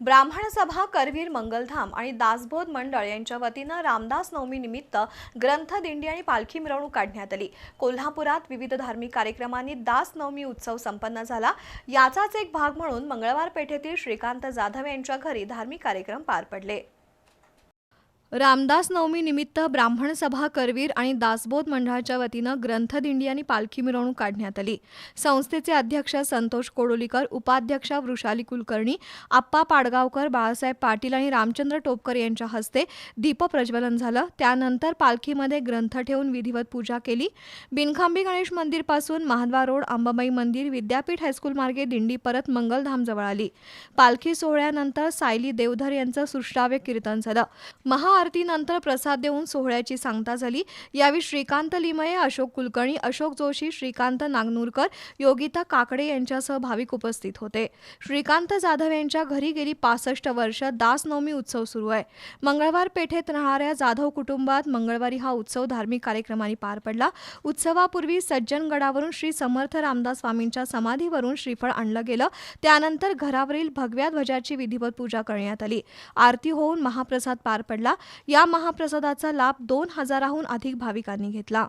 ब्राह्मण सभा करवीर मंगलधाम आणि दासबोध मंडळ यांच्या वतीनं रामदास नवमी निमित्त ग्रंथ दिंडी आणि पालखी मिरवणूक काढण्यात आली. कोल्हापुरात विविध धार्मिक कार्यक्रमांनी दास नवमी उत्सव संपन्न झाला. याचाच एक भाग म्हणून मंगळवार पेठेतील श्रीकांत जाधव यांच्या घरी धार्मिक कार्यक्रम पार पडले. रामदास नवमी निमित्त ब्राह्मण सभा करवीर आणि दासबोध मंडळाच्या वतीनं ग्रंथदिंडी आणि पालखी मिरवणूक काढण्यात आली. संस्थेचे अध्यक्ष संतोष कोडोलीकर उपाध्यक्षा वृषाली कुलकर्णी आप्पा पाडगावकर बाळासाहेब पाटील आणि रामचंद्र टोपकर यांच्या हस्ते दीपप्रज्वलन झालं. त्यानंतर पालखीमध्ये ग्रंथ ठेवून विधिवत पूजा केली. बिनखांबी गणेश मंदिरपासून महाद्वार रोड अंबाबाई मंदिर विद्यापीठ हायस्कूल मार्गे दिंडी परत मंगलधामजवळ आली. पालखी सोहळ्यानंतर सायली देवधर यांचं सुश्राव्य कीर्तन झालं. महा आरतीनंतर प्रसाद देऊन सोहळ्याची सांगता झाली. यावेळी श्रीकांत लिमये अशोक कुलकर्णी अशोक जोशी श्रीकांत नागनूरकर योगिता काकडे यांच्यासह भाविक उपस्थित होते. श्रीकांत जाधव यांच्या घरी गेली पासष्ट वर्ष. दासनवमी उत्सव सुरू आहे. मंगळवार पेठेत राहणाऱ्या जाधव कुटुंबात मंगळवारी हा उत्सव धार्मिक कार्यक्रमांनी पार पडला. उत्सवापूर्वी सज्जनगडावरून श्री समर्थ रामदास स्वामींच्या समाधीवरून श्रीफळ आणलं गेलं. त्यानंतर घरावरील भगव्या ध्वजाची विधिवत पूजा करण्यात आली. आरती होऊन महाप्रसाद पार पडला. या महाप्रसादाचा लाभ दोन हजाराहून अधिक भाविकांनी घेतला.